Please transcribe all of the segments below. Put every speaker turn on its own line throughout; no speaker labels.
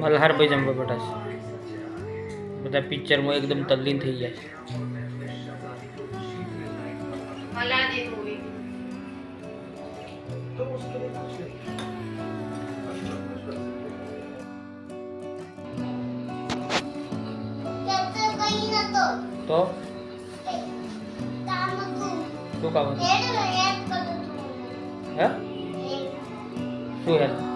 મલ્હારભાઈ જમવા બેઠા છે. બધા પિક્ચરમાં એકદમ તલ્લીન થઈ છે. તો? શું કામ હે? શું હેલ્પ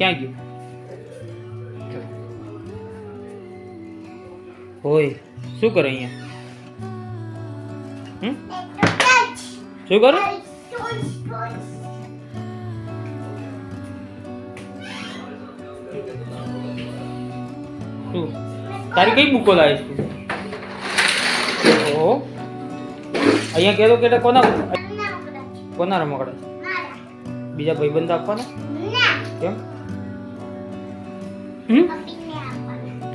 ક્યાં ગયું? હોય શું કરે અહીંયા? શું કરો? શું? તારી કઈ બુકો લાવીશ તું? અહીંયા કહેતો કે કોના કોના રમકડા છે? બીજા ભાઈબંધ આપવાના? કેમ? હમ?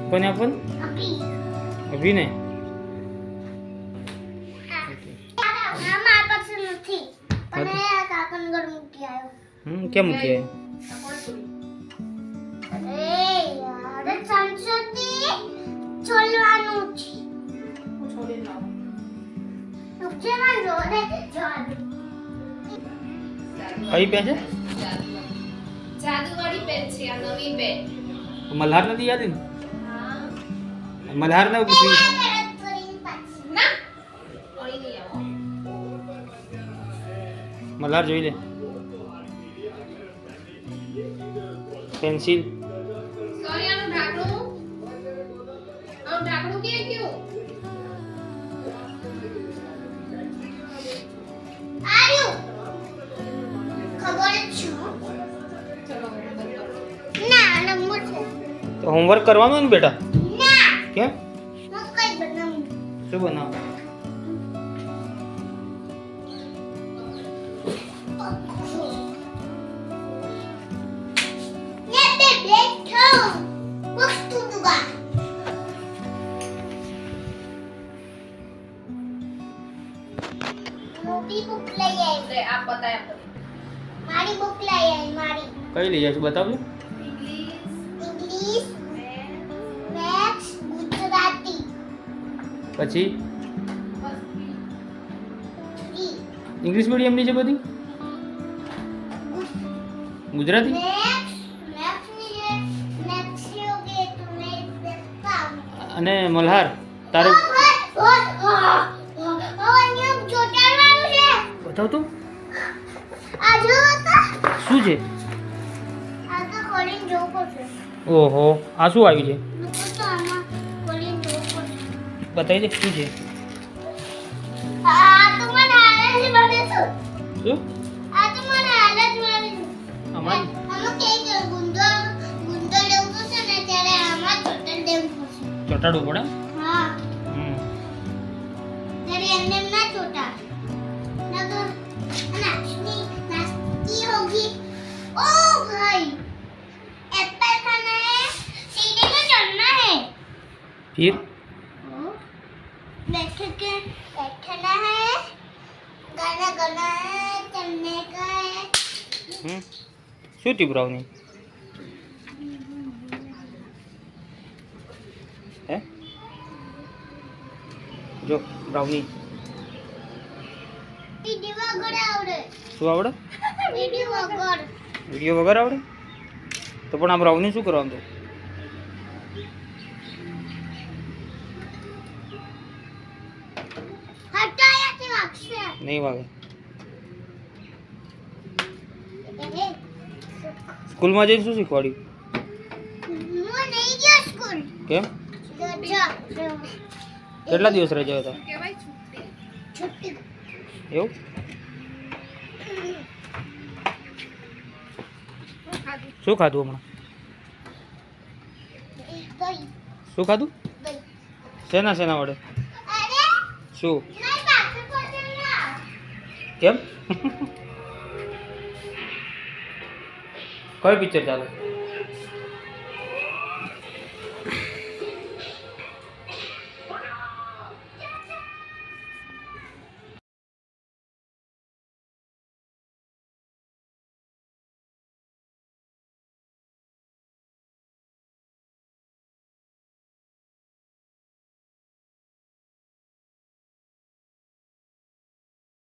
કોને આપવાનું? અભિને હમ કેમ મૂકી
જોડે
કઈ પે છે.
જાદુવાળી પેન છે આ નવી પેન.
મલ્હાર નથી યાદ ને મલ્હાર ને પૂછી? મલ્હાર જોઈ લે. પેન્સિલ.
સોરી આનું ઢાંકણું? આનું ઢાંકણું કે ગયું?
તો હોમવર્ક કરવાનું ને બેટા
ના
કેમ
હું કઈ બનાવું
શું બનાવ
ને તે બેઠો વસ્તુ દુગા મોટી બુક લઈ આવી
લે આપ બતાય આપ
મારી બુક લઈ આવી મારી
કઈ લઈ જશું બતાવજો
ઇંગ્લિશ
પછી? ઇંગ્લિશ મીડિયમની છે બધી? ગુજરાતી? અને મલ્હાર તારું? બતાવ તો. શું છે? ઓહો આ શું આવ્યું છે? બતાવી દે શું છે શું આમાં ચોટાડવું પડે
હા
હમ
ત્યારે એમને એમ ના ચોટા નગર નાચની નાચતી होगी ओ भाई एप्पल खाना है सीढ़ी में चढ़ना है
ફીર
बैठ के बैठना है गाना गाना है चलने का है
હમ શું થયું બ્રાઉની હે જો બ્રાઉની
वीडियो वगैरह आवड़े
શું આવડે
वीडियो वगैरह
વિડીયો વગર આવડે તો પણ આ બ્રાઉની શું કરવાનું તો નહીં વાગે. સ્કૂલમાં જઈને શું શીખવાડ્યું? કેમ? કેટલા દિવસ રજા હતા?
કહેવાય છુટ્ટી
છુટ્ટી
એવું? શું ખાધું? હમણાં? શું ખાધું? શેના શેના વડે? શું? કેમ? કઈ પિક્ચર ચાલે?